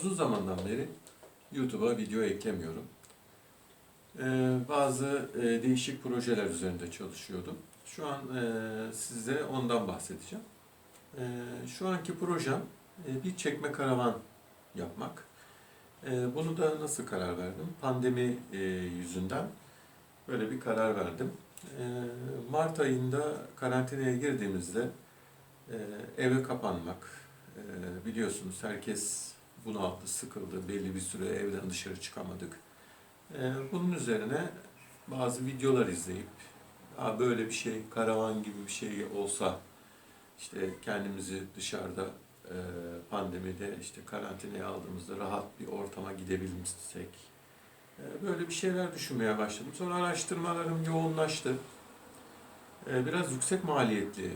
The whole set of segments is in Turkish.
Uzun zamandan beri YouTube'a video eklemiyorum. Ee, bazı e, değişik projeler üzerinde çalışıyordum. Şu an e, size ondan bahsedeceğim. E, şu anki projem e, bir çekme karavan yapmak. E, bunu da nasıl karar verdim? Pandemi e, yüzünden böyle bir karar verdim. E, Mart ayında karantinaya girdiğimizde e, eve kapanmak, ee, biliyorsunuz herkes bunaldı, sıkıldı. Belli bir süre evden dışarı çıkamadık. Ee, bunun üzerine bazı videolar izleyip Aa, böyle bir şey, karavan gibi bir şey olsa işte kendimizi dışarıda e, pandemide işte karantinaya aldığımızda rahat bir ortama gidebilsek e, böyle bir şeyler düşünmeye başladım. Sonra araştırmalarım yoğunlaştı. E, biraz yüksek maliyetli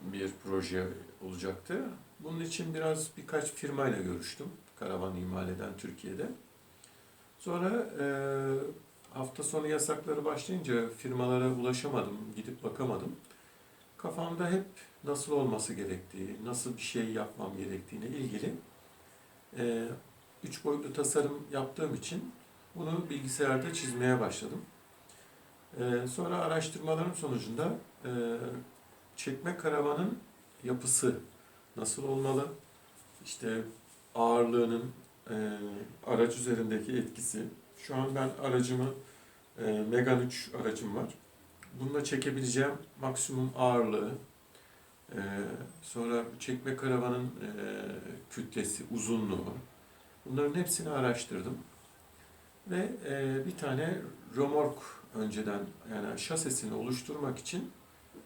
bir proje olacaktı. Bunun için biraz birkaç firmayla görüştüm. Karavan imal eden Türkiye'de. Sonra e, hafta sonu yasakları başlayınca firmalara ulaşamadım, gidip bakamadım. Kafamda hep nasıl olması gerektiği, nasıl bir şey yapmam gerektiğine ilgili e, üç boyutlu tasarım yaptığım için bunu bilgisayarda çizmeye başladım. E, sonra araştırmalarım sonucunda e, çekme karavanın yapısı nasıl olmalı? İşte ağırlığının e, araç üzerindeki etkisi. Şu an ben aracımı e, Megane 3 aracım var. Bununla çekebileceğim maksimum ağırlığı, e, sonra çekme karavanın e, kütlesi, uzunluğu. Bunların hepsini araştırdım. Ve e, bir tane römork önceden yani şasesini oluşturmak için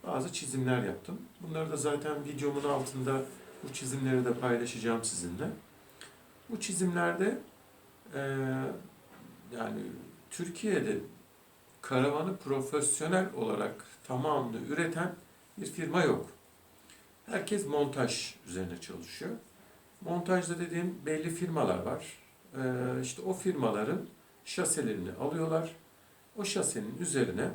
bazı çizimler yaptım. Bunları da zaten videomun altında bu çizimleri de paylaşacağım sizinle. Bu çizimlerde e, yani Türkiye'de karavanı profesyonel olarak tamamını üreten bir firma yok. Herkes montaj üzerine çalışıyor. Montajda dediğim belli firmalar var. E, işte o firmaların şaselerini alıyorlar. O şasenin üzerine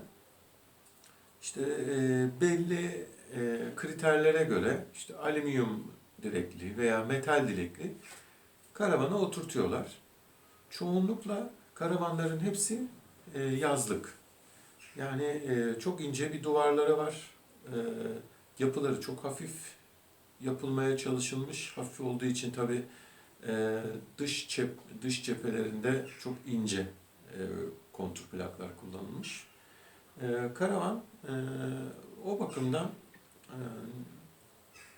işte e, belli e, kriterlere göre işte alüminyum direkli veya metal direkli karavana oturtuyorlar. Çoğunlukla karavanların hepsi e, yazlık. Yani e, çok ince bir duvarları var. E, yapıları çok hafif yapılmaya çalışılmış. Hafif olduğu için tabi e, dış cep dış cephelerinde çok ince e, kontur plaklar kullanılmış. E, karavan e, o bakımdan e,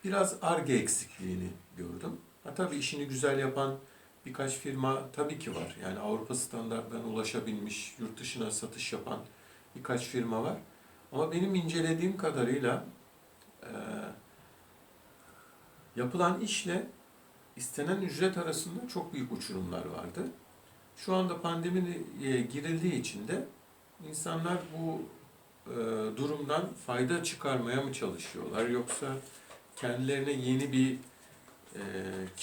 biraz arge eksikliğini gördüm. Ha, tabii işini güzel yapan birkaç firma tabii ki var. Yani Avrupa standartlarına ulaşabilmiş, yurt dışına satış yapan birkaç firma var. Ama benim incelediğim kadarıyla e, yapılan işle istenen ücret arasında çok büyük uçurumlar vardı. Şu anda pandemiye girildiği için de insanlar bu e, durumdan fayda çıkarmaya mı çalışıyorlar yoksa kendilerine yeni bir e,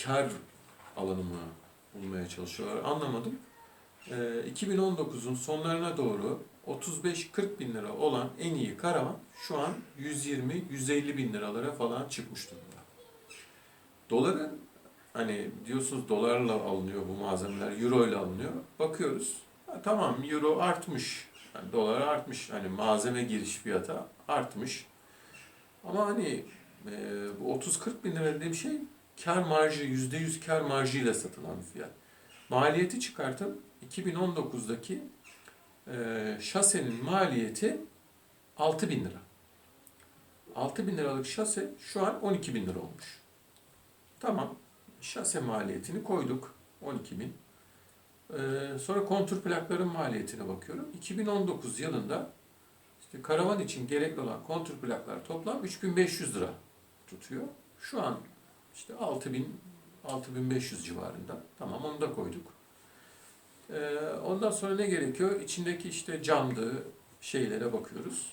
kar alanı mı bulmaya çalışıyorlar anlamadım. E, 2019'un sonlarına doğru 35-40 bin lira olan en iyi karavan şu an 120-150 bin liralara falan çıkmış durumda. Doların hani diyorsunuz dolarla alınıyor bu malzemeler, euro ile alınıyor. Bakıyoruz. Ha, tamam euro artmış. Yani dolar artmış. Hani malzeme giriş fiyatı artmış. Ama hani 30-40 bin lira dediğim şey kar marjı, %100 kar marjıyla satılan fiyat. Maliyeti çıkartıp 2019'daki e, şasenin maliyeti 6 bin lira. 6 bin liralık şase şu an 12 bin lira olmuş. Tamam, şase maliyetini koyduk 12 bin. Ee, sonra kontur plakların maliyetine bakıyorum. 2019 yılında işte karavan için gerekli olan kontur plaklar toplam 3500 lira tutuyor. Şu an işte 6000 6500 civarında. Tamam onu da koyduk. Ee, ondan sonra ne gerekiyor? İçindeki işte camdı şeylere bakıyoruz.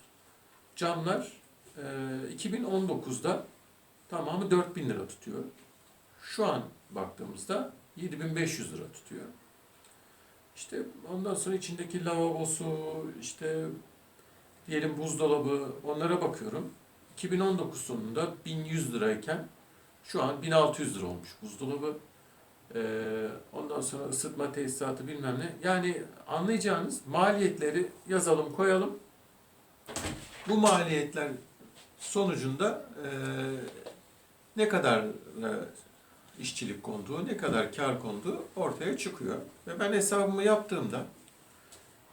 Camlar e, 2019'da tamamı 4000 lira tutuyor. Şu an baktığımızda 7500 lira tutuyor. İşte ondan sonra içindeki lavabosu, işte diyelim buzdolabı onlara bakıyorum. 2019 sonunda 1100 lirayken Şu an 1600 lira olmuş buzdolabı. Ee, ondan sonra ısıtma tesisatı bilmem ne. Yani anlayacağınız maliyetleri yazalım koyalım. Bu maliyetler sonucunda e, ne kadar e, işçilik konduğu, ne kadar kar konduğu ortaya çıkıyor. Ve ben hesabımı yaptığımda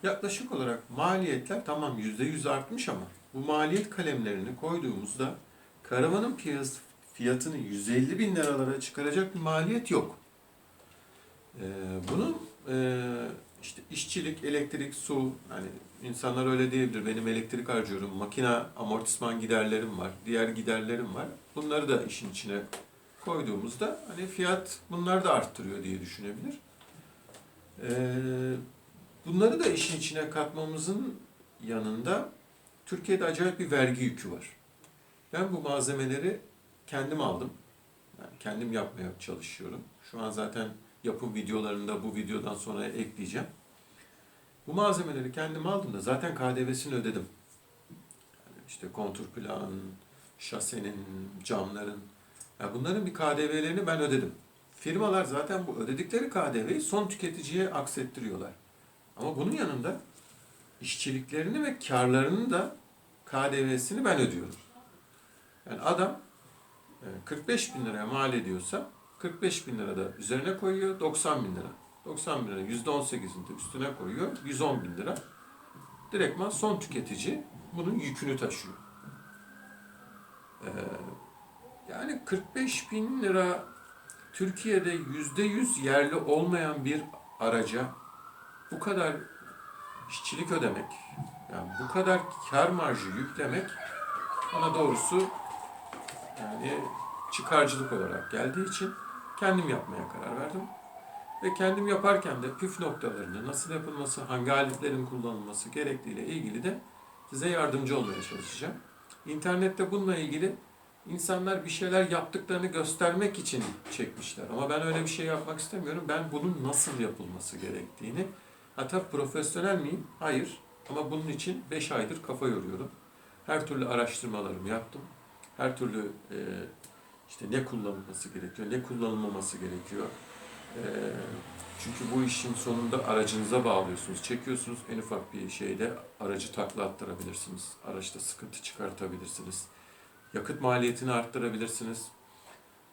yaklaşık olarak maliyetler tamam yüzde yüz artmış ama bu maliyet kalemlerini koyduğumuzda karavanın piyas fiyatını 150 bin liralara çıkaracak bir maliyet yok. Ee, bunun e, işte işçilik, elektrik, su, hani insanlar öyle diyebilir. Benim elektrik harcıyorum, makine amortisman giderlerim var, diğer giderlerim var. Bunları da işin içine koyduğumuzda hani fiyat bunlar da arttırıyor diye düşünebilir. Ee, bunları da işin içine katmamızın yanında Türkiye'de acayip bir vergi yükü var. Ben bu malzemeleri kendim aldım. Yani kendim yapmaya çalışıyorum. Şu an zaten yapım videolarında bu videodan sonra ekleyeceğim. Bu malzemeleri kendim aldığımda zaten KDV'sini ödedim. Yani işte kontur plan, şasenin, camların. Yani bunların bir KDV'lerini ben ödedim. Firmalar zaten bu ödedikleri KDV'yi son tüketiciye aksettiriyorlar. Ama bunun yanında işçiliklerini ve karlarını da KDV'sini ben ödüyorum. Yani adam e, 45 bin liraya mal ediyorsa 45 bin lira da üzerine koyuyor 90 bin lira. 90 bin lira %18'ini de üstüne koyuyor 110 bin lira. Direktman son tüketici bunun yükünü taşıyor. Ee, yani 45 bin lira Türkiye'de %100 yerli olmayan bir araca bu kadar işçilik ödemek, yani bu kadar kar marjı yüklemek bana doğrusu yani çıkarcılık olarak geldiği için kendim yapmaya karar verdim. Ve kendim yaparken de püf noktalarını, nasıl yapılması, hangi aletlerin kullanılması gerektiğiyle ilgili de size yardımcı olmaya çalışacağım. İnternette bununla ilgili insanlar bir şeyler yaptıklarını göstermek için çekmişler. Ama ben öyle bir şey yapmak istemiyorum. Ben bunun nasıl yapılması gerektiğini, hatta profesyonel miyim? Hayır. Ama bunun için 5 aydır kafa yoruyorum. Her türlü araştırmalarımı yaptım. Her türlü e, işte ne kullanılması gerekiyor, ne kullanılmaması gerekiyor. E, çünkü bu işin sonunda aracınıza bağlıyorsunuz. Çekiyorsunuz en ufak bir şeyde aracı takla attırabilirsiniz. Araçta sıkıntı çıkartabilirsiniz. Yakıt maliyetini arttırabilirsiniz.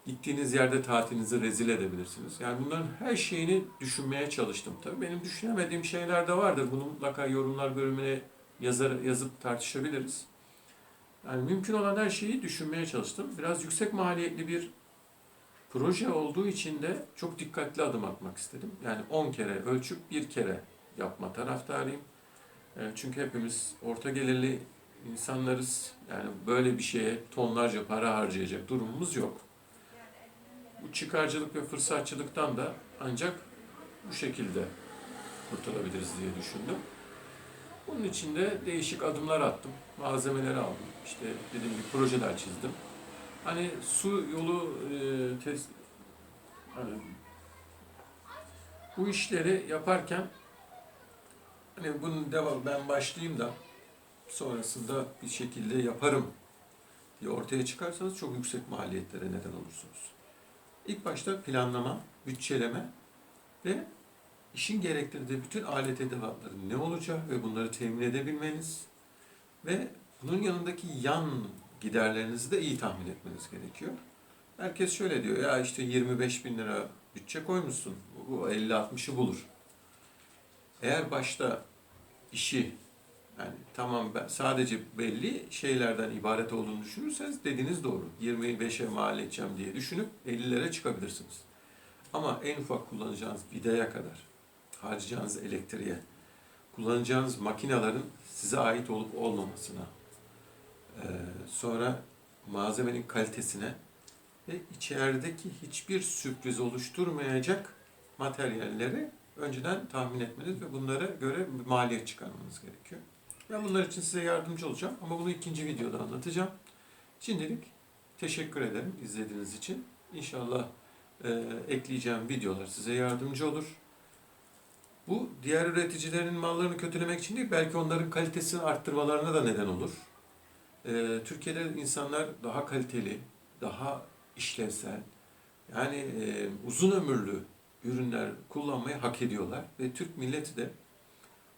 Gittiğiniz yerde tatilinizi rezil edebilirsiniz. Yani bunların her şeyini düşünmeye çalıştım. Tabii benim düşünemediğim şeyler de vardır. Bunu mutlaka yorumlar bölümüne yazar, yazıp tartışabiliriz. Yani mümkün olan her şeyi düşünmeye çalıştım. Biraz yüksek maliyetli bir proje olduğu için de çok dikkatli adım atmak istedim. Yani 10 kere ölçüp bir kere yapma taraftarıyım. E, Çünkü hepimiz orta gelirli insanlarız. Yani böyle bir şeye tonlarca para harcayacak durumumuz yok. Bu çıkarcılık ve fırsatçılıktan da ancak bu şekilde kurtulabiliriz diye düşündüm. Bunun için de değişik adımlar attım. Malzemeleri aldım. İşte dediğim gibi projeler çizdim. Hani su yolu e, test hani bu işleri yaparken hani bunun devam ben başlayayım da sonrasında bir şekilde yaparım diye ortaya çıkarsanız çok yüksek maliyetlere neden olursunuz. İlk başta planlama, bütçeleme ve işin gerektirdiği bütün alet edevatların ne olacağı ve bunları temin edebilmeniz ve bunun yanındaki yan giderlerinizi de iyi tahmin etmeniz gerekiyor. Herkes şöyle diyor, ya işte 25 bin lira bütçe koymuşsun, bu 50-60'ı bulur. Eğer başta işi yani tamam ben sadece belli şeylerden ibaret olduğunu düşünürseniz dediğiniz doğru. 25'e mal edeceğim diye düşünüp 50'lere çıkabilirsiniz. Ama en ufak kullanacağınız vidaya kadar, harcayacağınız elektriğe, kullanacağınız makinelerin size ait olup olmamasına, ee, sonra malzemenin kalitesine ve içerideki hiçbir sürpriz oluşturmayacak materyalleri önceden tahmin etmeniz ve bunlara göre maliyet çıkarmanız gerekiyor. Ben bunlar için size yardımcı olacağım ama bunu ikinci videoda anlatacağım. Şimdilik teşekkür ederim izlediğiniz için. İnşallah e, ekleyeceğim videolar size yardımcı olur. Bu diğer üreticilerin mallarını kötülemek için değil, belki onların kalitesini arttırmalarına da neden olur. Ee, Türkiye'de insanlar daha kaliteli, daha işlevsel, yani e, uzun ömürlü ürünler kullanmayı hak ediyorlar ve Türk milleti de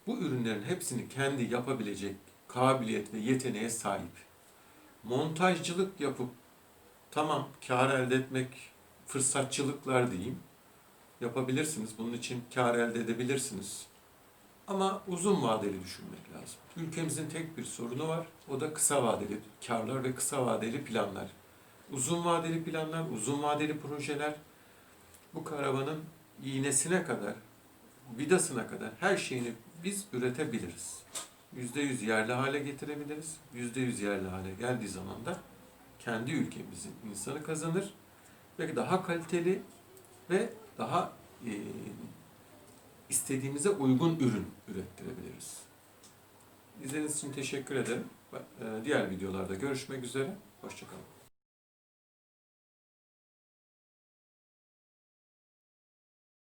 bu ürünlerin hepsini kendi yapabilecek kabiliyet ve yeteneğe sahip. Montajcılık yapıp tamam kar elde etmek fırsatçılıklar diyeyim. Yapabilirsiniz. Bunun için kar elde edebilirsiniz. Ama uzun vadeli düşünmek lazım. Ülkemizin tek bir sorunu var. O da kısa vadeli karlar ve kısa vadeli planlar. Uzun vadeli planlar, uzun vadeli projeler bu karavanın iğnesine kadar, vidasına kadar her şeyini biz üretebiliriz. Yüzde yüz yerli hale getirebiliriz. Yüzde yüz yerli hale geldiği zaman da kendi ülkemizin insanı kazanır ve daha kaliteli ve daha e, istediğimize uygun ürün ürettirebiliriz. İzlediğiniz için teşekkür ederim. E, Diğer videolarda görüşmek üzere. Hoşçakalın.